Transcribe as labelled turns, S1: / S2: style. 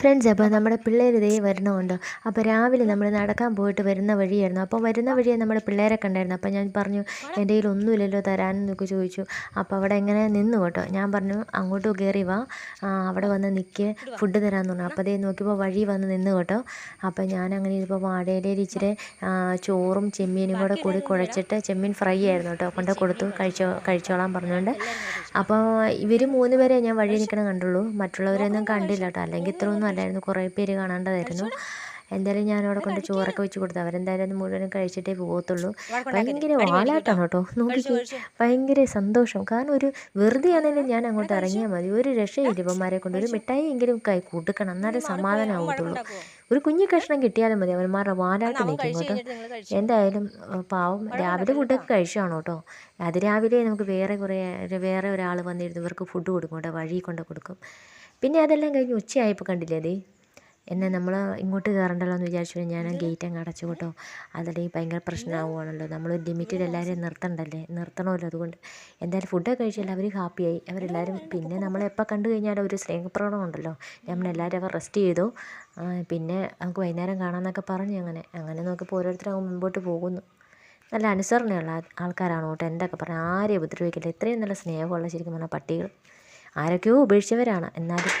S1: Friends അപ്പോൾ നമ്മുടെ പിള്ളേർ ഇതേ വരണമുണ്ട് അപ്പോൾ രാവിലെ നമ്മൾ നടക്കാൻ പോയിട്ട് വരുന്ന വഴിയായിരുന്നു. അപ്പോൾ വരുന്ന വഴിയെ നമ്മുടെ പിള്ളേരെ കണ്ടായിരുന്നു. അപ്പോൾ ഞാൻ പറഞ്ഞു എന്റെ കയ്യിൽ ഒന്നുമില്ലല്ലോ തരാനെന്നൊക്കെ ചോദിച്ചു. അപ്പോൾ അവിടെ എങ്ങനെ നിന്നു കേട്ടോ. ഞാൻ പറഞ്ഞു അങ്ങോട്ട് കയറി വാ. അവിടെ വന്ന് നിൽക്ക് ഫുഡ് തരാമെന്ന് പറഞ്ഞു. അപ്പോൾ അതേ നോക്കിയപ്പോൾ വഴി വന്ന് നിന്ന് കേട്ടോ. അപ്പോൾ ഞാൻ അങ്ങനെ ഇതിപ്പോൾ വാഴയിലയിൽ ഇച്ചിരി ചോറും ചെമ്മീനും കൂടെ കൂടി കുഴച്ചിട്ട് ചെമ്മീൻ ഫ്രൈ ആയിരുന്നു കേട്ടോ. കൊണ്ട് കൊടുത്തു. കഴിച്ചോ കഴിച്ചോളാൻ പറഞ്ഞുകൊണ്ട് അപ്പോൾ ഇവർ മൂന്ന് പേരെ ഞാൻ വഴി നിൽക്കണ കണ്ടുള്ളൂ. മറ്റുള്ളവരെയൊന്നും കണ്ടില്ല കേട്ടോ അല്ലെങ്കിൽ ഇത്രയൊന്നും അല്ലായിരുന്നു. കുറേ പേര് കാണേണ്ടതായിരുന്നു. എന്തായാലും ഞാൻ അവിടെ കൊണ്ട് ചോറൊക്കെ വെച്ച് കൊടുത്തു. അവരെന്തായാലും അത് മുഴുവനും കഴിച്ചിട്ടേ പോകത്തുള്ളൂ. ഭയങ്കര വാലാട്ടാണ് കേട്ടോ നോക്കിക്കേ. ഭയങ്കര സന്തോഷം. കാരണം ഒരു വെറുതെ ആണെങ്കിലും ഞാൻ അങ്ങോട്ട് ഇറങ്ങിയാൽ മതി. ഒരു രക്ഷയില്ല ഇവന്മാരെ കൊണ്ട്. ഒരു മിഠായി എങ്കിലും കൈ കൊടുക്കണം. എന്നാലേ സമാധാനമാകത്തുള്ളൂ ഒരു കുഞ്ഞു കഷ്ണം കിട്ടിയാലും മതി. അവന്മാരുടെ വാലാട്ട് നിൽക്കും കേട്ടോ എന്തായാലും പാവം രാവിലെ ഫുഡൊക്കെ കഴിച്ചാണ് കേട്ടോ അത് രാവിലെ നമുക്ക് വേറെ കുറേ വേറെ ഒരാൾ വന്നിരുന്നു. ഇവർക്ക് ഫുഡ് കൊടുക്കും കേട്ടോ. വഴി കൊണ്ട് കൊടുക്കും. പിന്നെ അതെല്ലാം കഴിഞ്ഞ് ഉച്ചയായപ്പോൾ കണ്ടില്ലേ അതേ? എന്നെ നമ്മൾ ഇങ്ങോട്ട് കയറണ്ടല്ലോ എന്ന് വിചാരിച്ചു ഞാൻ ഗേറ്റ് അങ്ങ് അടച്ചു കേട്ടോ അതല്ലെങ്കിൽ ഭയങ്കര പ്രശ്നമാവുകയാണല്ലോ. നമ്മൾ ലിമിറ്റഡ് എല്ലാവരെയും നിർത്തണ്ടല്ലേ? നിർത്തണമല്ലോ അതുകൊണ്ട്. എന്തായാലും ഫുഡൊക്കെ കഴിച്ചാൽ അവർ ഹാപ്പിയായി. അവരെല്ലാവരും പിന്നെ നമ്മളെപ്പോൾ കണ്ടു കഴിഞ്ഞാൽ ഒരു സ്നേഹപ്രകടനം ഉണ്ടല്ലോ. നമ്മളെല്ലാവരും അവർ റെസ്റ്റ് ചെയ്തു. പിന്നെ നമുക്ക് വൈകുന്നേരം കാണാമെന്നൊക്കെ പറഞ്ഞു അങ്ങനെ. അങ്ങനെ നോക്കിയപ്പോൾ ഓരോരുത്തരും മുമ്പോട്ട് പോകുന്നു. നല്ല അനുസരണയുള്ള ആൾക്കാരാണ് കേട്ടോ എന്തൊക്കെ പറഞ്ഞു. ആരെയും ഉപദ്രവിക്കില്ല ഇത്രയും നല്ല സ്നേഹമുള്ള ശരിക്കും പറഞ്ഞാൽ പട്ടികൾ. ആരൊക്കെയോ ഉപേക്ഷിച്ചവരാണ് എന്നാലും.